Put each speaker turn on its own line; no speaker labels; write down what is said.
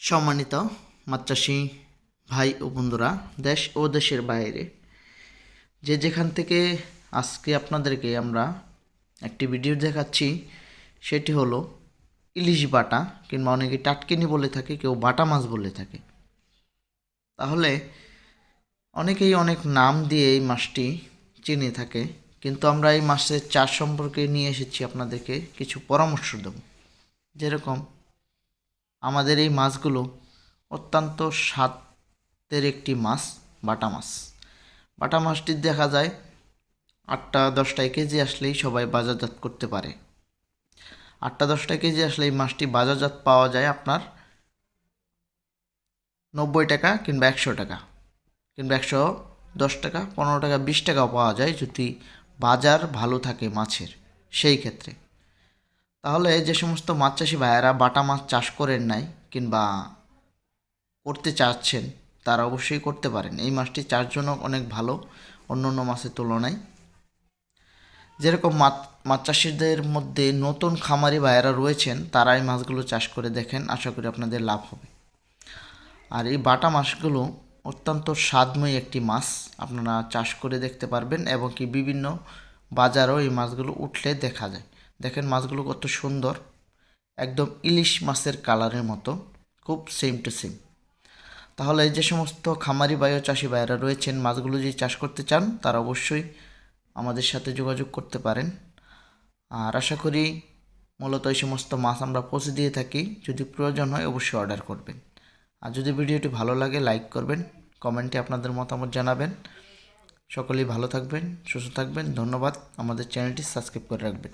সম্মানিত মাত্রাসী ভাই ও বন্ধুরা, দেশ ও দেশের বাইরে, যে যেখান থেকে আজকে আপনাদেরকে আমরা একটি ভিডিও দেখাচ্ছি, সেটি হলো ইলিশ বাটা, কিংবা অনেকে টাটকিনি বলে থাকে, কেউ বাটা মাছ বলে থাকে। তাহলে অনেকেই অনেক নাম দিয়ে এই মাছটি চিনে থাকে, কিন্তু আমরা এই মাছের চাষ সম্পর্কে নিয়ে এসেছি আপনাদেরকে কিছু পরামর্শ দেব। যেরকম আমাদের এই মাছগুলো অত্যন্ত স্বাদের একটি মাছ, বাটা মাছ। বাটা মাছটি দেখা যায় আটটা দশটায় কেজি আসলেই সবাই বাজারজাত করতে পারে। আটটা দশটা কেজি আসলে এই মাছটি বাজারজাত পাওয়া যায় আপনার নব্বই টাকা কিংবা একশো টাকা কিংবা একশো দশ টাকা, পনেরো টাকা, বিশ টাকাও পাওয়া যায় যদি বাজার ভালো থাকে মাছের, সেই ক্ষেত্রে। তাহলে যে সমস্ত মাছ চাষি ভাইয়েরা বাটা মাছ চাষ করেন নাই কিংবা করতে চাচ্ছেন, তারা অবশ্যই করতে পারেন। এই মাছটি চাষজনক অনেক ভালো, অন্য অন্য মাছের তুলনায়। যেরকম মাছ মাছ চাষিদের মধ্যে নতুন খামারি ভাইয়েরা রয়েছেন, তারা এই মাছগুলো চাষ করে দেখেন, আশা করি আপনাদের লাভ হবে। আর এই বাটা মাছগুলো অত্যন্ত স্বাদময় একটি মাছ, আপনারা চাষ করে দেখতে পারবেন এবং কি বিভিন্ন বাজারেও এই মাছগুলো উঠলে দেখা যায়। দেখেন মাছগুলো কত সুন্দর। একদম ইলিশ মাছের কালারের মতো, খুব সেম টু সেম তাহলে যে সমস্ত খামারি বায়ু চাষি ভাইয়েরা রয়েছেন, মাছগুলো যদি চাষ করতে চান, তারা অবশ্যই আমাদের সাথে যোগাযোগ করতে পারেন। আর আশা করি মূলত এই সমস্ত মাছ আমরা পৌঁছে দিয়ে থাকি। যদি প্রয়োজন হয় অবশ্যই অর্ডার করবেন। আর যদি ভিডিওটি ভালো লাগে লাইক করবেন কমেন্টে আপনাদের মতামত জানাবেন। সকলেই ভালো থাকবেন, সুস্থ থাকবেন, ধন্যবাদ। আমাদের চ্যানেলটি সাবস্ক্রাইব করে রাখবেন।